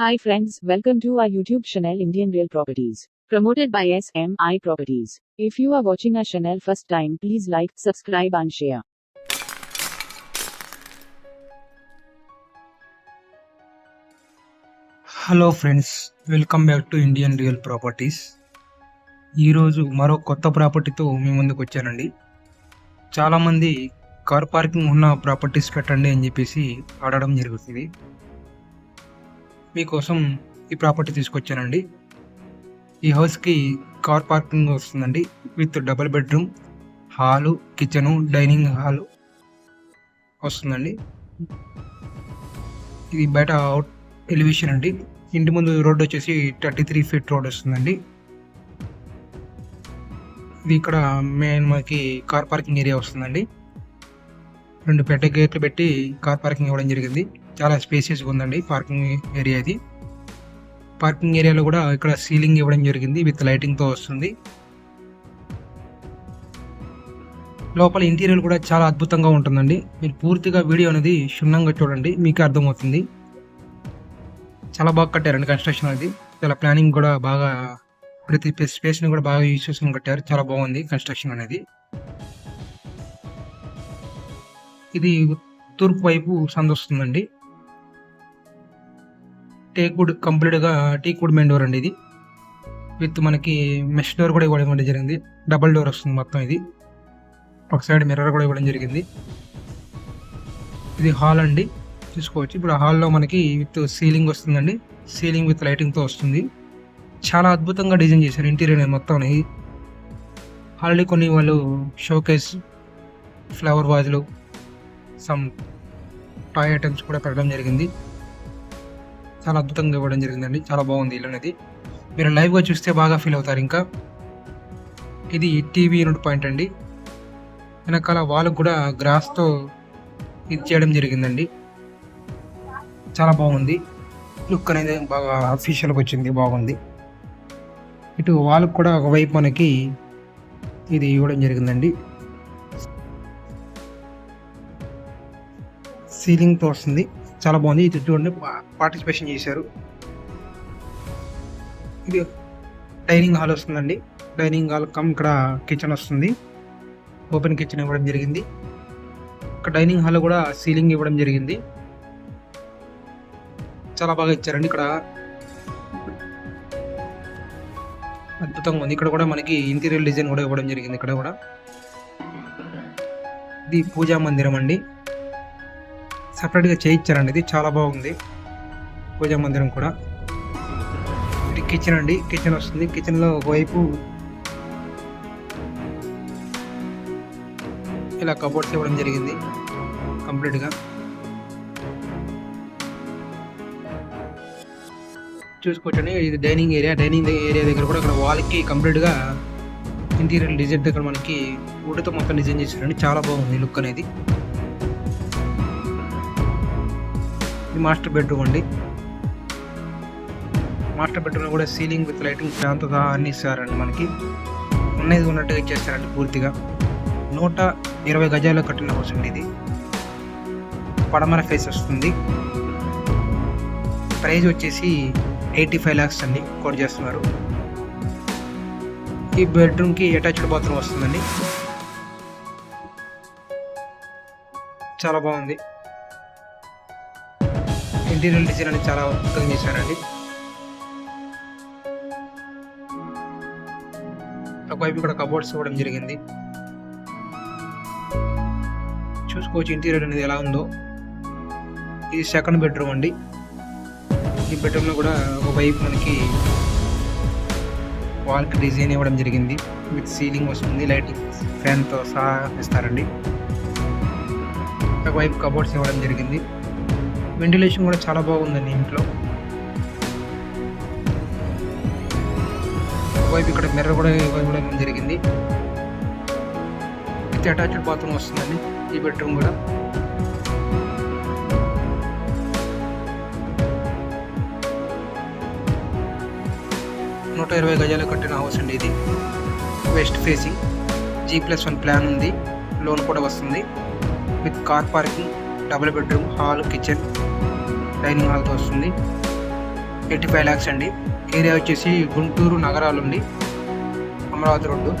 Hi friends, welcome to our YouTube channel Indian Real Properties. Promoted by SMI Properties. If you are watching our channel first time, please like, subscribe and share. Hello friends welcome back to Indian real properties ఈరోజు మరో కొత్త ప్రాపర్టీతో మీ ముందుకు వచ్చానండి చాలామంది car parking ఉన్న properties పెట్టండి అని చెప్పేసి అడగడం జరుగుతుంది మీకోసం ఈ ప్రాపర్టీ తీసుకొచ్చానండి. ఈ హౌస్కి కార్ పార్కింగ్ వస్తుందండి. With double bedroom hall kitchen dining hall వస్తుందండి. ఇది బయట అవుట్ ఎలివేషన్ అండి. ఇంటి ముందు రోడ్ వచ్చేసి థర్టీ త్రీ ఫీట్ రోడ్ వస్తుందండి. ఇది ఇక్కడ మెయిన్ మనకి కార్ పార్కింగ్ ఏరియా వస్తుందండి. రెండు పెద్ద గేట్లు పెట్టి కార్ పార్కింగ్ ఇవ్వడం జరిగింది. చాలా స్పేసియస్గా ఉందండి పార్కింగ్ ఏరియా ఇది. పార్కింగ్ ఏరియాలో కూడా ఇక్కడ సీలింగ్ ఇవ్వడం జరిగింది విత్ లైటింగ్తో వస్తుంది. లోపల ఇంటీరియర్ కూడా చాలా అద్భుతంగా ఉంటుందండి. మీరు పూర్తిగా వీడియో అనేది క్షుణ్ణంగా చూడండి మీకు అర్థమవుతుంది. చాలా బాగా కట్టారండి కన్స్ట్రక్షన్ అనేది. చాలా ప్లానింగ్ కూడా బాగా ప్రతి స్పేస్ని కూడా బాగా యూజ్ చేసుకుని కట్టారు. చాలా బాగుంది కన్స్ట్రక్షన్ అనేది. ఇది తూర్పు వైపు సందొస్తుందండి. టేక్వుడ్ కంప్లీట్గా టీక్వుడ్ మెయిన్ డోర్ అండి ఇది. విత్ మనకి మెష్ డోర్ కూడా ఇవ్వడం జరిగింది. డబల్ డోర్ వస్తుంది మొత్తం ఇది. ఒక సైడ్ మిర్రర్ కూడా ఇవ్వడం జరిగింది. ఇది హాల్ అండి. చూసుకోవచ్చు. ఇప్పుడు హాల్లో మనకి విత్ సీలింగ్ వస్తుందండి. సీలింగ్ విత్ లైటింగ్తో వస్తుంది. చాలా అద్భుతంగా డిజైన్ చేశారు ఇంటీరియర్ మొత్తం అనేది. ఆల్రెడీ కొన్ని వాళ్ళు షోకేస్ ఫ్లవర్ వాజులు సమ్ టాయ్ ఐటమ్స్ కూడా పెట్టడం జరిగింది. చాలా అద్భుతంగా ఇవ్వడం జరిగిందండి. చాలా బాగుంది ఇల్లు అనేది. మీరు లైవ్గా చూస్తే బాగా ఫీల్ అవుతారు ఇంకా. ఇది టీవీ యూనిట్ పాయింట్ అండి. వెనకాల వాళ్ళకు కూడా గ్రాస్తో ఇది చేయడం జరిగిందండి. చాలా బాగుంది. లుక్ అనేది బాగా అఫీషియల్గా వచ్చింది బాగుంది. ఇటు వాళ్ళకు కూడా ఒకవైపు మనకి ఇది ఇవ్వడం జరిగిందండి. సీలింగ్తో వస్తుంది. చాలా బాగుంది. ఇది చూడండి పార్టిసిపేషన్ చేశారు. ఇది డైనింగ్ హాల్ వస్తుందండి. డైనింగ్ హాల్ కమ్ ఇక్కడ కిచెన్ వస్తుంది. ఓపెన్ కిచెన్ ఇవ్వడం జరిగింది. ఇక్కడ డైనింగ్ హాల్ కూడా సీలింగ్ ఇవ్వడం జరిగింది. చాలా బాగా ఇచ్చారండి ఇక్కడ. అద్భుతంగా ఉంది. ఇక్కడ కూడా మనకి ఇంటీరియర్ డిజైన్ కూడా ఇవ్వడం జరిగింది. ఇక్కడ కూడా. ఇది పూజా మందిరం అండి. సపరేట్గా చేయించారండి ఇది చాలా బాగుంది. పూజా మందిరం కూడా. ఇది కిచెన్ అండి. కిచెన్ వస్తుంది. కిచెన్లో ఒకవైపు ఇలా కబోర్డ్స్ ఇవ్వడం జరిగింది. కంప్లీట్గా చూసుకోవచ్చండి. ఇది డైనింగ్ ఏరియా డైనింగ్ ఏరియా దగ్గర కూడా ఇక్కడ వాల్కి కంప్లీట్గా ఇంటీరియర్ డిజైన్ దగ్గర మనకి వుడ్తో మొత్తం డిజైన్ చేశారండి. చాలా బాగుంది లుక్ అనేది. ఇది మాస్టర్ బెడ్రూమ్ అండి. మాస్టర్ బెడ్రూమ్లో కూడా సీలింగ్ విత్ లైటింగ్ ఫ్యాన్తో అన్ని ఇస్తారండి మనకి. ఉన్నది ఉన్నట్టుగా ఇచ్చేస్తారండి పూర్తిగా. నూట ఇరవై గజాల్లో కట్టిన హౌస్ అండి ఇది. పడమర ఫేస్ వస్తుంది. ప్రైజ్ వచ్చేసి ఎయిటీ ఫైవ్ ల్యాక్స్ అండి కోట్ చేస్తున్నారు. ఈ బెడ్రూమ్కి అటాచ్డ్ బాత్రూమ్ వస్తుందండి. చాలా బాగుంది. ఇంటీరియర్ డిజైన్ అనేది చాలా అద్భుతంగా చేశారండి. ఒకవైపు ఇక్కడ కబోర్డ్స్ ఇవ్వడం జరిగింది. చూసుకోవచ్చు ఇంటీరియర్ అనేది ఎలా ఉందో. ఇది సెకండ్ బెడ్రూమ్ అండి. ఈ బెడ్రూమ్లో కూడా ఒక వైపు మనకి వాల్కి డిజైన్ ఇవ్వడం జరిగింది. విత్ సీలింగ్ వస్తుంది లైటింగ్ ఫ్యాన్తో సహా ఇస్తారండి. ఒకవైపు కబోర్డ్స్ ఇవ్వడం జరిగింది. వెంటిలేషన్ కూడా చాలా బాగుందండి ఇంట్లో. ఒకవైపు ఇక్కడ మిర్రర్ కూడా ఇవ్వడం జరిగింది. విత్ అటాచ్డ్ బాత్రూమ్ వస్తుందండి ఈ బెడ్రూమ్ కూడా. నూట ఇరవై గజాలు కట్టిన హౌస్ అండి ఇది. West facing G plus one plan ఉంది. లోన్ కూడా వస్తుంది. With car parking double bedroom hall kitchen dining హాల్కి వస్తుంది. ఎయిటీ ఫైవ్ ల్యాక్స్ అండి. ఏరియా వచ్చేసి గుంటూరు నగరాలు ఉంది అమరావతి రోడ్డు.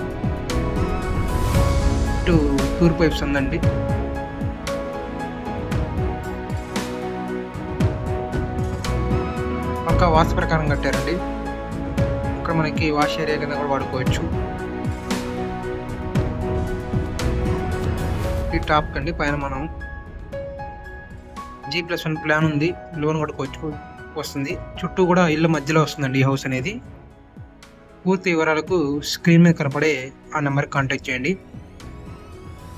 ఇటు తూర్పు వైపు ఉందండి. పక్క వాస్తు ప్రకారం కట్టారండి. ఇక్కడ మనకి వాష్ ఏరియా కింద కూడా వాడుకోవచ్చు. ఈ టాప్ కండి పైన మనం జీ ప్లస్ వన్ ప్లాన్ ఉంది. లోన్ కూడా వస్తుంది. చుట్టూ కూడా ఇళ్ళ మధ్యలో వస్తుందండి ఈ హౌస్ అనేది. పూర్తి వివరాలకు స్క్రీన్ మీద కనపడే ఆ నెంబర్కి కాంటాక్ట్ చేయండి.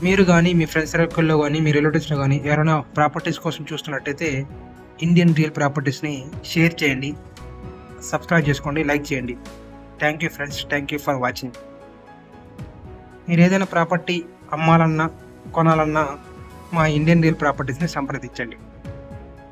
మీరు కానీ మీ ఫ్రెండ్స్ సర్కిల్లో కానీ మీ రిలేటివ్స్లో కానీ ఎవరైనా ప్రాపర్టీస్ కోసం చూస్తున్నట్టయితే ఇండియన్ రియల్ ప్రాపర్టీస్ని షేర్ చేయండి. సబ్స్క్రైబ్ చేసుకోండి లైక్ చేయండి. Thank you friends thank you for watching మీరు ఏదైనా ప్రాపర్టీ అమ్మాలన్నా కొనాలన్నా మా ఇండియన్ రియల్ ప్రాపర్టీస్ని సంప్రదించండి.